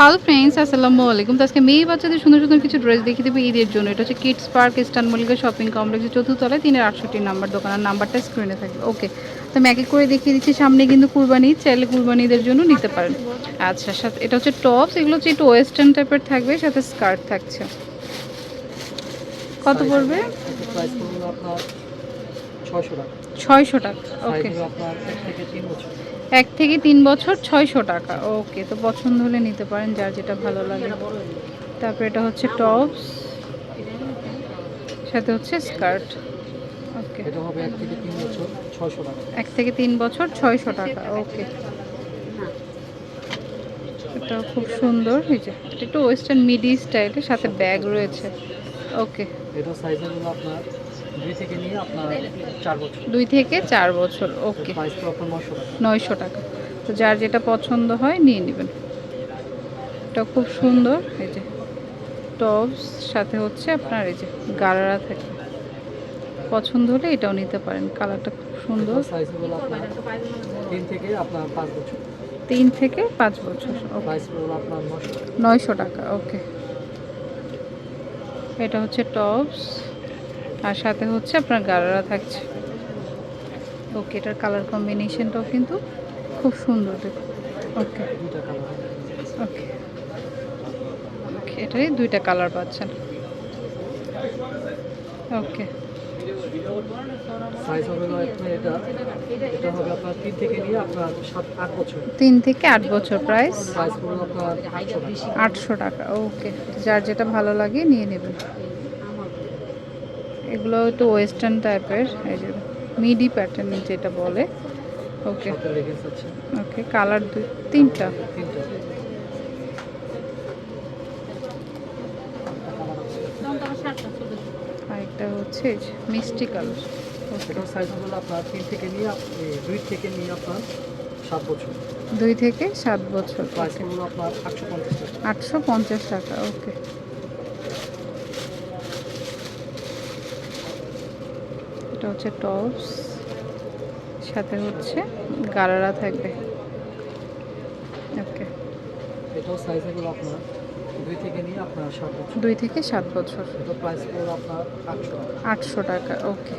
Hello friends আসসালামু আলাইকুম। তো আজকে মেয়ে বাচ্চাদের সুন্দর সুন্দর কিছু ড্রেস দেখিয়ে দেবো ঈদের জন্য। এটা হচ্ছে kids park Eastern Mallika shopping কমপ্লেক্সের চতুর্থলায় তিনের আটষট্টি নাম্বার দোকানের নাম্বারটা স্ক্রিনে থাকবে। ওকে তো আমি এক এক করে দেখিয়ে দিচ্ছি। সামনে কিন্তু কুরবানি চাইলে কুরবানিদের জন্য নিতে পারেন। আচ্ছা সাথে এটা হচ্ছে টপস এগুলো হচ্ছে একটু ওয়েস্টার্ন টাইপের থাকবে সাথে স্কার্ট থাকছে। কত পড়বে? ছয়শো টাকা। ওকে এক থেকে তিন বছর ছয়শো টাকা। ওকে তো পছন্দ হলে নিতে পারেন যার যেটা ভালো লাগে। তারপর এটা হচ্ছে টপস সাথে হচ্ছে স্কার্ট। ওকে। এক থেকে তিন বছর ছয়শো টাকা। এক থেকে তিন বছর ছয়শো টাকা ওকে। এটা খুব সুন্দর এই যে এটা একটু ওয়েস্টার্ন মিডি স্টাইলের সাথে ব্যাগ রয়েছে। ওকে। এটা সাইজ হলো আপনার দুই থেকে চার বছর। ওকে। নয়শো টাকা। তো যার যেটা পছন্দ হয় নিয়ে নেবেন। এটা খুব সুন্দর এই যে টপস সাথে হচ্ছে আপনার এই যে গারারা থাকে। পছন্দ হলে এটাও নিতে পারেন কালারটা খুব সুন্দর। তিন থেকে আপনার পাঁচ বছর। তিন থেকে পাঁচ বছর নয়শো টাকা ওকে। এটা হচ্ছে টপস। আর সাথে হচ্ছে আপনার গারারা থাকছে। ওকে এটার কালার কম্বিনেশনটাও কিন্তু খুব সুন্দর দেখুন। ওকে ওকে ওকে এটারই দুইটা কালার পাচ্ছেন। ওকে তিন থেকে আট বছর। প্রাইস আটশো টাকা। ওকে যার যেটা ভালো লাগে নিয়ে নেবেন। এগুলো একটু ওয়েস্টার্ন টাইপের এই যে মিডি প্যাটার্ন যেটা বলে। ওকে। ওকে কালার দুই তিনটা। তিনটা। আর একটা হচ্ছে মিষ্টি কালার। ওকে। এটার সাইজ হলো আপনার তিন থেকে নিয়ে দুই থেকে নিয়ে আপনার সাত বছর। দুই থেকে সাত বছর। প্রাইস হলো আপনার আটশো পঞ্চাশ টাকা। আটশো পঞ্চাশ টাকা ওকে। এটা হচ্ছে টপস সাথে হচ্ছে গারারা থাকবে। ওকে। এটাও সাইজ আপনার দুই থেকে নিয়ে আপনার সাত বছর। দুই থেকে সাত বছর। এটা প্রাইস আপনার আটশো টাকা। আটশো টাকা ওকে।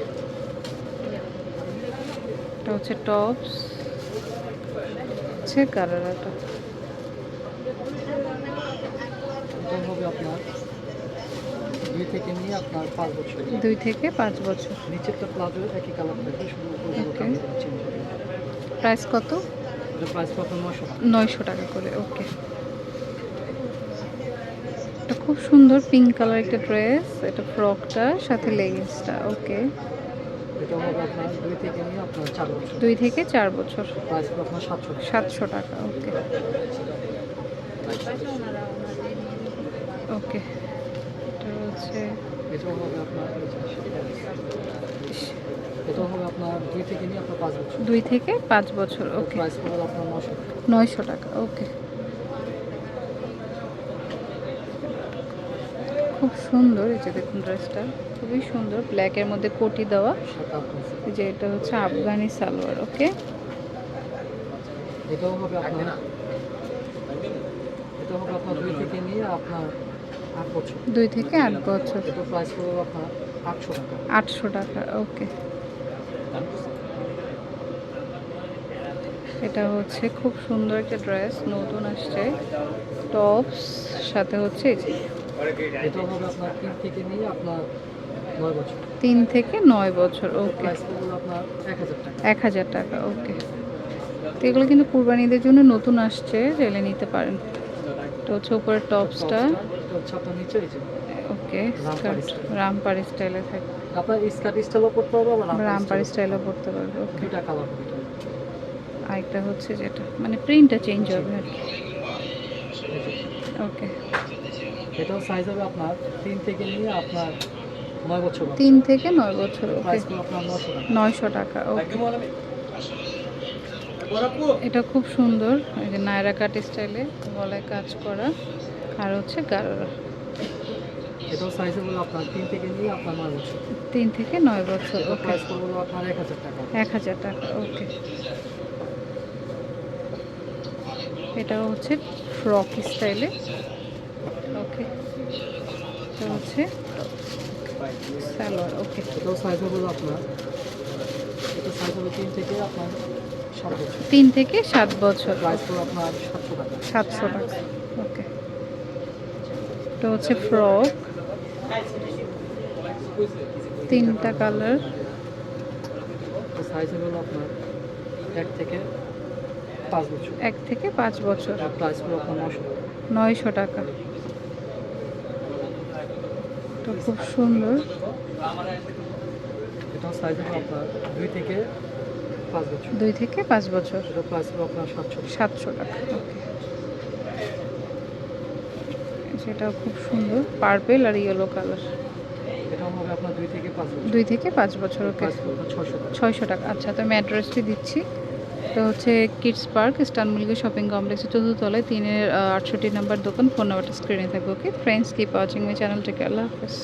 এটা হচ্ছে টপস হচ্ছে এটা হবে আপনার দুই থেকে নিয়ে আপনার পাঁচ বছর। দুই থেকে পাঁচ বছর। নিচেরটা প্লাজো একই কালার থাকবে শুধু উপরে Okay. চেঞ্জ হবে প্রাইস কত? প্রাইস কত? নশো নয়শো টাকা করে ওকে এটা খুব সুন্দর পিঙ্ক কালার একটা ড্রেস এটা ফ্রকটা সাথে লেগিংসটা ওকে দুই থেকে চার বছর। সাতশো টাকা। ওকে ওকে হচ্ছে। এটাও হবে আপনার এটাও হবে আপনার দুই থেকে নিয়ে আপনার পাঁচ বছর। দুই থেকে পাঁচ বছর ওকে। প্রাইস পড়বে আপনার নশো নয়শো টাকা ওকে। খুব সুন্দর এই যে দেখুন ড্রেসটা খুবই সুন্দর ব্ল্যাকের মধ্যে কোটি দেওয়া। যে এটা হচ্ছে আফগানি সালোয়ার ওকে। এটাও হবে আপনার এটা হবে আপনার দুই থেকে নিয়ে আপনার দুই থেকে আট বছর। আটশো টাকা। ওকে। এটা হচ্ছে খুব সুন্দর একটা ড্রেস নতুন আসছে। টপস সাথে হচ্ছে তিন থেকে নয় বছর। ওকে। এক হাজার টাকা ওকে। তো এগুলো কিন্তু কুরবানিদের জন্য নতুন আসছে চাইলে নিতে পারেন। তো হচ্ছে উপরের টপসটা। এটা নিচে ওকে স্কার্ট। স্টাইলে থাকে। আপনার স্কার্ট স্টাইলও করতে হবে আবার রামপারি রামপারি স্টাইলও পড়তে পারবে। ওকে। কালার আরেকটা হচ্ছে যেটা মানে প্রিন্টটা চেঞ্জ হবে আর কি। ওকে। এটাও সাইজ হবে আপনার তিন থেকে নিয়ে আপনার নয় বছর। তিন থেকে নয় বছর ওকে। নয়শো টাকা। ওকে। এটা খুব সুন্দর এই যে নায়রা কাট স্টাইলে গলায় কাজ করা। আর হচ্ছে গারোরা তিন থেকে নিয়ে বছর। এটা এক হাজার টাকা। ওকে এটা হচ্ছে ফ্রক স্টাইলে ওকে তো হচ্ছে সালোয়ার ওকে এটাও সাইজ হবে হলো আপনার। এটা সাইজ হবে তিন থেকে আপনার তিন থেকে সাত বছর। সাতশো টাকা। সাতশো টাকা ওকে তো হচ্ছে ফ্রক তিনটা কালার। সাইজ হবে হলো আপনার এক থেকে পাঁচ বছর। এক থেকে পাঁচ বছর। প্রাইস আপনার নয়শো টাকা। তো খুব সুন্দর। সাইজ আপনার দুই থেকে পাঁচ বছর। দুই থেকে পাঁচ বছর। এটা প্রাইস পড়বে আপনার সাতশো টাকা। সাতশো টাকা ওকে সেটাও খুব সুন্দর পার্পেল আর ইয়েলো কালার দুই থেকে পাঁচ বছর। ওকে। ছয়শো টাকা। আচ্ছা তো আমি অ্যাড্রেসটি দিচ্ছি। তো হচ্ছে কিডস পার্ক স্টানমুলিকে শপিং কমপ্লেক্সের চতুর্থতলায় তিনের আটষট্টি নাম্বার দোকান। ফোন নাম্বারটা স্ক্রিনে থাকবে okay. Friends keep watching my চ্যানেলটাকে আল্লাহ হাফেজ।